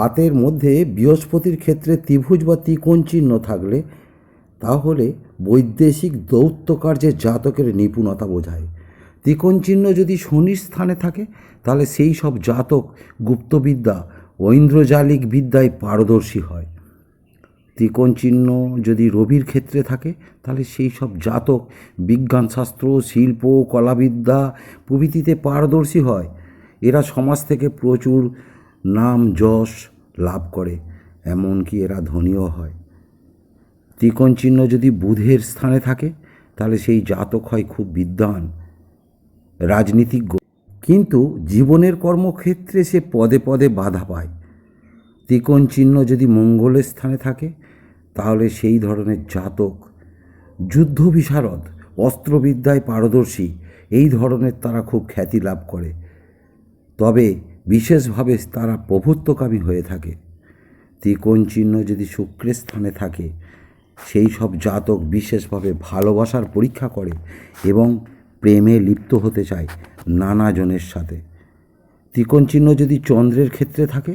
হাতের মধ্যে বৃহস্পতির ক্ষেত্রে ত্রিভুজ বা ত্রিকোণ চিহ্ন থাকলে, তাহলে বৈদেশিক দৌত্য কার্যের জাতকের নিপুণতা বোঝায়। ত্রিকোণ চিহ্ন যদি শনির স্থানে থাকে, তাহলে সেই সব জাতক গুপ্তবিদ্যা, ঐন্দ্রজালিক বিদ্যায় পারদর্শী হয়। ত্রিকোণ চিহ্ন যদি রবির ক্ষেত্রে থাকে, তাহলে সেই সব জাতক বিজ্ঞানশাস্ত্র, শিল্প, কলাবিদ্যা প্রভৃতিতে পারদর্শী হয়। এরা সমাজ থেকে প্রচুর নাম যশ লাভ করে, এমনকি এরা ধনীও হয়। ত্রিকোণ চিহ্ন যদি বুধের স্থানে থাকে, তাহলে সেই জাতক হয় খুব বিদ্বান, রাজনীতিজ্ঞ। কিন্তু জীবনের কর্মক্ষেত্রে সে পদে পদে বাধা পায়। ত্রিকোণ চিহ্ন যদি মঙ্গলের স্থানে থাকে, তাহলে সেই ধরনের জাতক যুদ্ধ বিশারদ অস্ত্রবিদ্যায় পারদর্শী, এই ধরনের তারা খুব খ্যাতি লাভ করে। তবে বিশেষভাবে তারা প্রভুত্বকামী হয়ে থাকে। ত্রিকোণ চিহ্ন যদি শুক্রের স্থানে থাকে, সেই সব জাতক বিশেষভাবে ভালোবাসার পরীক্ষা করে এবং প্রেমে লিপ্ত হতে চায় নানা জনের সাথে। ত্রিকোণ চিহ্ন যদি চন্দ্রের ক্ষেত্রে থাকে,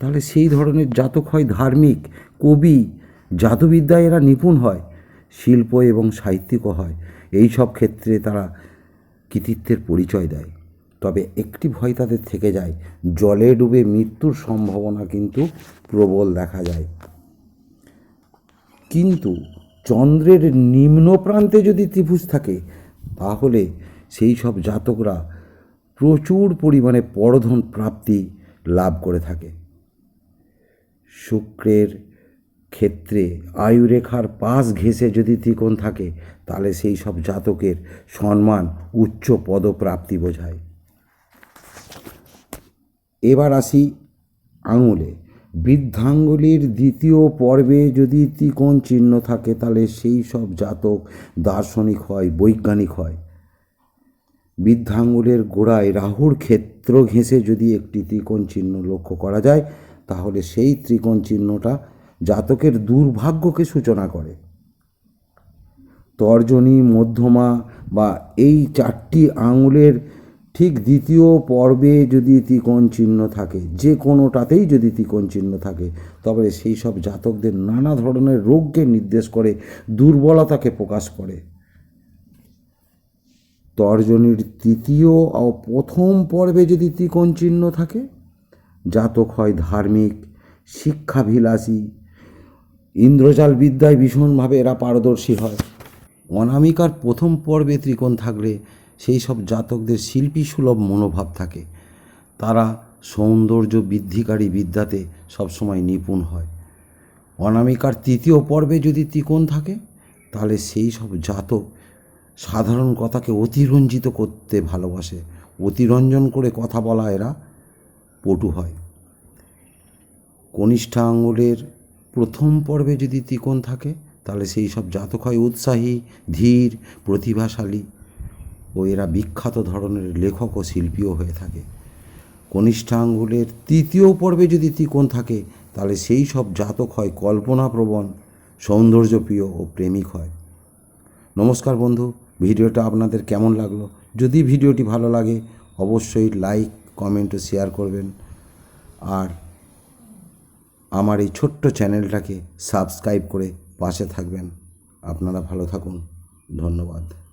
তাহলে সেই ধরনের জাতক হয় ধার্মিক, কবি, জাদুবিদ্যায় এরা নিপুণ হয়, শিল্প এবং সাহিত্যিকও হয়। এই সব ক্ষেত্রে তারা কৃতিত্বের পরিচয় দেয়। তবে একটি ভয় তাদের থেকে যায়। জলে ডুবে মৃত্যুর সম্ভাবনা কিন্তু প্রবল দেখা যায়। কিন্তু চন্দ্রের নিম্ন প্রান্তে যদি ত্রিভুজ থাকে, তাহলে সেই সব জাতকরা প্রচুর পরিমাণে পরধন প্রাপ্তি লাভ করে থাকে। শুক্রের ক্ষেত্রে আয়ুরেখার পাশ ঘেঁষে যদি ত্রিকোণ থাকে, তাহলে সেই সব জাতকের সম্মান উচ্চ পদপ্রাপ্তি বোঝায়। এবার আসি আঙুলে। বৃদ্ধাঙ্গুলির দ্বিতীয় পর্বে যদি ত্রিকোণ চিহ্ন থাকে, তাহলে সেই সব জাতক দার্শনিক হয়, বৈজ্ঞানিক হয়। বৃদ্ধাঙ্গুলের গোড়ায় রাহুর ক্ষেত্র ঘেঁষে যদি একটি ত্রিকোণ চিহ্ন লক্ষ্য করা যায়, তাহলে সেই ত্রিকোণ চিহ্নটা জাতকের দুর্ভাগ্যকে সূচনা করে। তর্জনী, মধ্যমা বা এই চারটি আঙুলের ঠিক দ্বিতীয় পর্বে যদি ত্রিকোণ চিহ্ন থাকে, যে কোনোটাতেই যদি ত্রিকোণ চিহ্ন থাকে, তবে সেই সব জাতকদের নানা ধরনের রোগকে নির্দেশ করে, দুর্বলতাকে প্রকাশ করে। তর্জনীর তৃতীয় ও প্রথম পর্বে যদি ত্রিকোণ চিহ্ন থাকে, জাতক হয় ধার্মিক, শিক্ষাভিলাষী, ইন্দ্রজাল বিদ্যায় ভীষণভাবে এরা পারদর্শী হয়। অনামিকার প্রথম পর্বে ত্রিকোণ থাকলে সেই সব জাতকদের শিল্পী সুলভ মনোভাব থাকে। তারা সৌন্দর্য বৃদ্ধিকারী বিদ্যাতে সবসময় নিপুণ হয়। অনামিকার তৃতীয় পর্বে যদি ত্রিকোণ থাকে, তাহলে সেই সব জাতক সাধারণ কথাকে অতিরঞ্জিত করতে ভালোবাসে। অতিরঞ্জন করে কথা বলা এরা পটু হয়। কনিষ্ঠা আঙুলের প্রথম পর্বে যদি ত্রিকোণ থাকে, তাহলে সেই সব জাতক হয় উৎসাহী, ধীর, প্রতিভাশালী। ও এরা বিখ্যাত ধরনের লেখক ও শিল্পীও হয়ে থাকে। কনিষ্ঠা আঙ্গুলের তৃতীয় পর্বে যদি ত্রিকোণ থাকে, তাহলে সেই সব জাতক হয় কল্পনাপ্রবণ, সৌন্দর্যপ্রিয় ও প্রেমিক হয়। নমস্কার বন্ধু, ভিডিওটা আপনাদের কেমন লাগল? যদি ভিডিওটি ভালো লাগে, অবশ্যই লাইক, কমেন্ট ও শেয়ার করবেন। আর আমার এই ছোট্ট চ্যানেলটাকে সাবস্ক্রাইব করে পাশে থাকবেন। আপনারা ভালো থাকুন। ধন্যবাদ।